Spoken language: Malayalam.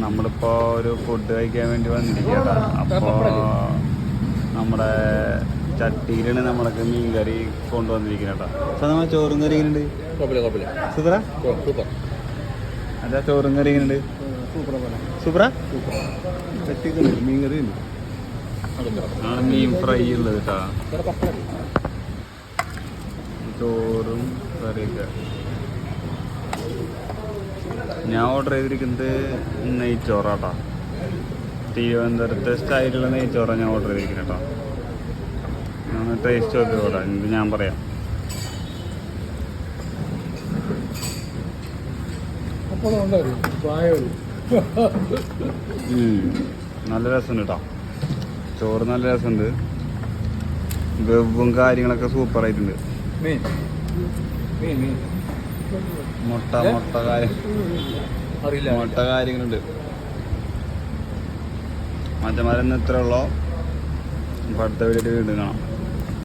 നമ്മളിപ്പോ ഒരു ഫുഡ് കഴിക്കാൻ വേണ്ടി വന്നിരിക്കട്ടാ അപ്പോ നമ്മുടെ ചട്ടിയിലാണ് നമ്മളൊക്കെ മീൻകറി കൊണ്ടുവന്നിരിക്കണേട്ടാ അപ്പൊ നമ്മ ചോറും കറി എങ്ങനെയുണ്ട്? സൂപ്പറാ സൂപ്പർ. അതാ ചോറും കറി എങ്ങനെയുണ്ട്? സൂപ്പറാ മീൻ കറി ആണ് മീൻ ഫ്രൈ ഉള്ളത് കേട്ടോ. ചോറും കറിയൊക്കെ. ഞാൻ ഓർഡർ ചെയ്തിരിക്കുന്നത് നെയ്ച്ചോറാട്ടോ തിരുവനന്തപുരത്തെ സ്റ്റൈലുള്ള നെയ്ച്ചോറാണ് ഞാൻ ഓർഡർ ചെയ്തിരിക്കുന്നത് കേട്ടോ. ഞാൻ ടേസ്റ്റ് ഒക്കെ കൂടാ എന്നിട്ട് ഞാൻ പറയാം. നല്ല രസമുണ്ട് കേട്ടോ. ചോറ് നല്ല രസമുണ്ട്. വെവും കാര്യങ്ങളൊക്കെ സൂപ്പർ മുട്ട മുട്ട കാര്യം മുട്ട കാര്യങ്ങളുണ്ട്. മറ്റന്മാരെന്ന് ഇത്ര ഉള്ളോ? പടുത്ത അടുത്ത വീട് വീണ്ടും കാണാം.